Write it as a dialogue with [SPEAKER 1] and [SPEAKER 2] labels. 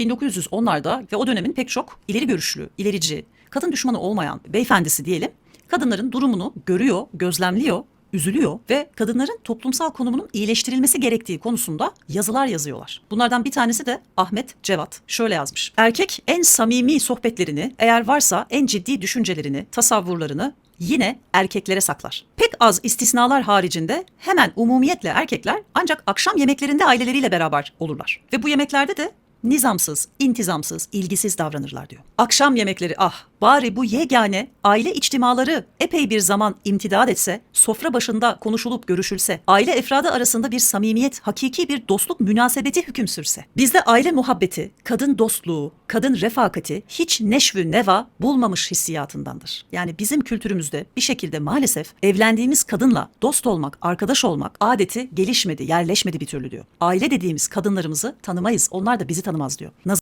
[SPEAKER 1] 1910'larda ve o dönemin pek çok ileri görüşlü, ilerici, kadın düşmanı olmayan beyefendisi diyelim, kadınların durumunu görüyor, gözlemliyor, üzülüyor ve kadınların toplumsal konumunun iyileştirilmesi gerektiği konusunda yazılar yazıyorlar. Bunlardan bir tanesi de Ahmet Cevat. Şöyle yazmış. Erkek en samimi sohbetlerini, eğer varsa en ciddi düşüncelerini, tasavvurlarını yine erkeklere saklar. Pek az istisnalar haricinde hemen umumiyetle erkekler ancak akşam yemeklerinde aileleriyle beraber olurlar. Ve bu yemeklerde de nizamsız, intizamsız, ilgisiz davranırlar diyor. Akşam yemekleri ah bari bu yegane aile içtimaları epey bir zaman imtidad etse, sofra başında konuşulup görüşülse, aile efradı arasında bir samimiyet, hakiki bir dostluk münasebeti hüküm sürse. Bizde aile muhabbeti, kadın dostluğu, kadın refakati hiç neşvü neva bulmamış hissiyatındandır. Yani bizim kültürümüzde bir şekilde maalesef evlendiğimiz kadınla dost olmak, arkadaş olmak adeti gelişmedi, yerleşmedi bir türlü diyor. Aile dediğimiz kadınlarımızı tanımayız, onlar da bizi tanımaz diyor.